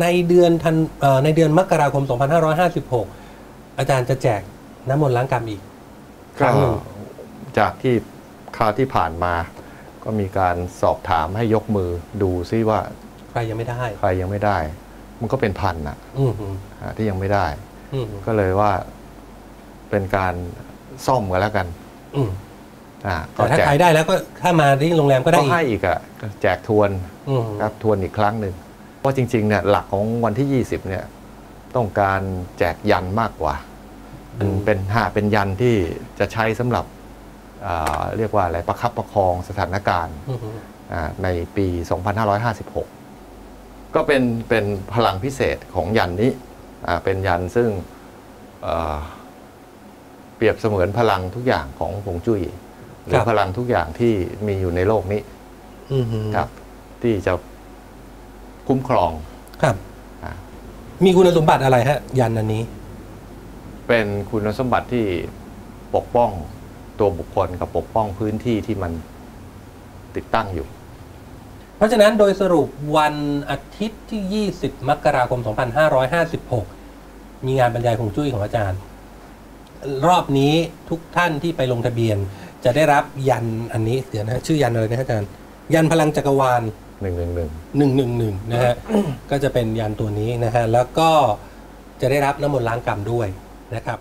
ในเดือนธันเอ่อในเดือนมกราคม 2556 อาจารย์จะแจกน้ำมนต์ล้างกรรมอีกครั้ก็งหนึ่งจากที่คราวที่ผ่านมา ก็มีการสอบถามให้ยกมือดูซิว่า ใครยังไม่ได้ ใครยังไม่ได้ มันก็เป็นพันนะอืมอืมอะที่ยังไม่ได้อืมก็เลยว่าเป็นการซ่อมกันแล้วกันอืมอะแต่ถ้าแจกใครได้แล้วก็ถ้ามาที่โรงแรมก็ได้ก็อีกให้อีกอะก็แจกทวนอืมครับทวนอีกครั้งหนึ่ง เพราะจริงๆเนี่ยหลักของวันที่ 20เนี่ยต้องการแจกยันมากกว่าเป็นเป็นหาเป็นยันที่จะใช้สำหรับอ่าเรียกว่าอะไรประคับประคองสถานการณ์อืมอืมอ่าในปี 2556 ก็เป็นเป็นพลังพิเศษของยันนี้อ่าเป็นยันซึ่งเอ่อเปรียบเสมือนพลังทุกอย่างของฮวงจุ้ยหรือพลังทุกอย่างที่มีอยู่ในโลกนี้อืมอืมครับที่จะ คุ้มครองครับอ่ามีคุณสมบัติอะไรฮะ ยันอันนี้ เป็นคุณสมบัติที่ปกป้องตัวบุคคลกับปกป้องพื้นที่ที่มันติดตั้งอยู่ เพราะฉะนั้นโดยสรุปวันอาทิตย์ที่ 20 มกราคม 2556 มีงานบรรยายของจุ้ยของอาจารย์ รอบนี้ทุกท่านที่ไปลงทะเบียน จะได้รับยันอันนี้เดี๋ยวนะชื่อยันอะไรนะอาจารย์ ยันพลังจักรวาล หนึ่งหนึ่งหนึ่งหนึ่งหนึ่งหนึ่งนะฮะ ก็จะเป็นยันตัวนี้นะฮะ แล้วก็จะได้รับน้ำมนต์ล้างกรรมด้วยนะครับ